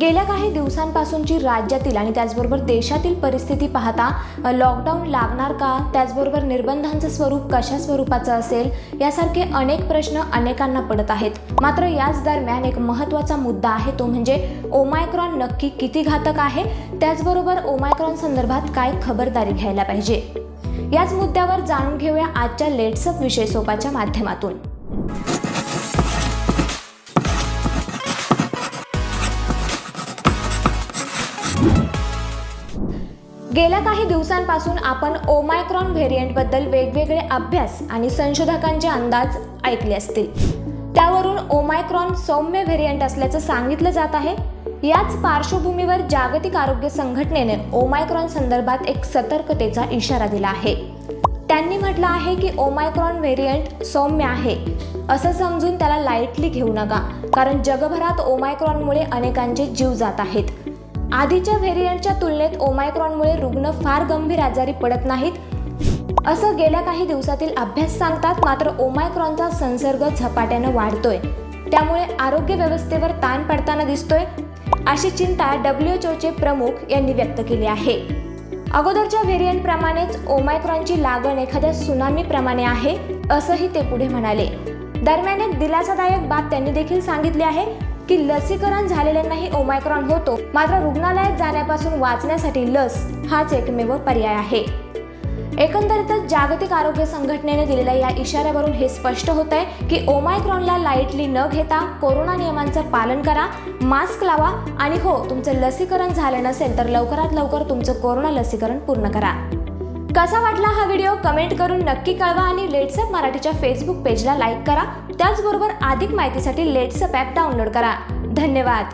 गेल्या काही दिवसांपासूनची राज्यातील आणि त्याचबरोबर देशातील परिस्थिती पाहता लॉकडाऊन लागणार का? त्याचबरोबर निर्बंधांचं स्वरूप कशा स्वरूपाचं असेल? यासारखे अनेक प्रश्न अनेकांना पडत आहेत. मात्र याच दरम्यान एक महत्त्वाचा मुद्दा आहे तो म्हणजे ओमायक्रॉन नक्की किती घातक आहे? त्याचबरोबर ओमायक्रॉन संदर्भात काय खबरदारी घ्यायला पाहिजे? याच मुद्द्यावर जाणून घेऊया आजच्या लेट्सअप विषय सोपाच्या माध्यमातून. गेल्या काही दिवसांपासून आपण ओमायक्रॉन व्हेरियंटबद्दल वेगवेगळे अभ्यास आणि संशोधकांचे अंदाज ऐकले असतील. त्यावरून ओमायक्रॉन सौम्य व्हेरियंट असल्याचं सांगितलं जात आहे. याच पार्श्वभूमीवर जागतिक आरोग्य संघटनेने ओमायक्रॉन संदर्भात एक सतर्कतेचा इशारा दिला आहे. त्यांनी म्हटलं आहे की ओमायक्रॉन व्हेरियंट सौम्य आहे. असं समजून त्याला लाईटली घेऊ नका कारण जगभरात ओमायक्रॉनमुळे अनेकांचे जीव जात आहेत. आधीच्या व्हेरियंटच्या तुलनेत ओमायक्रॉनमुळे रुग्ण फार गंभीर आजारी पडत नाहीत. असं गेल्या काही दिवसातील अभ्यास सांगतात मात्र ओमायक्रॉनचा संसर्ग झपाट्यानं वाढतोय. त्यामुळे आरोग्य व्यवस्थेवर ताण पडताना दिसतोय अशी चिंता डब्ल्यू प्रमुख यांनी व्यक्त केली आहे. अगोदरच्या व्हेरियंटप्रमाणेच ओमायक्रॉनची लागण एखाद्या सुनामीप्रमाणे आहे असंही ते पुढे म्हणाले. दरम्यान एक दिलासादायक बाब त्यांनी देखील सांगितली आहे की लसीकरण झालेल्यांनाही ओमायक्रॉन होतो. मात्र रुग्णालयात जाण्यापासून वाचण्यासाठी लस हाच एकमेव पर्याय आहे. एकंदरीतच जागतिक आरोग्य संघटनेने दिलेल्या या इशाऱ्यावरून हे स्पष्ट होत आहे की ओमायक्रॉनला लाईटली न घेता कोरोना नियमांचं पालन करा मास्क लावा आणि हो तुमचं लसीकरण झालं नसेल तर लवकरात लवकर तुमचं कोरोना लसीकरण पूर्ण करा. कसा वाटला हा व्हिडिओ कमेंट करून नक्की कळवा आणि लेट्सअप मराठीच्या फेसबुक पेजला लाईक करा. त्याचबरोबर अधिक माहितीसाठी लेट्सअप ॲप डाउनलोड करा. धन्यवाद.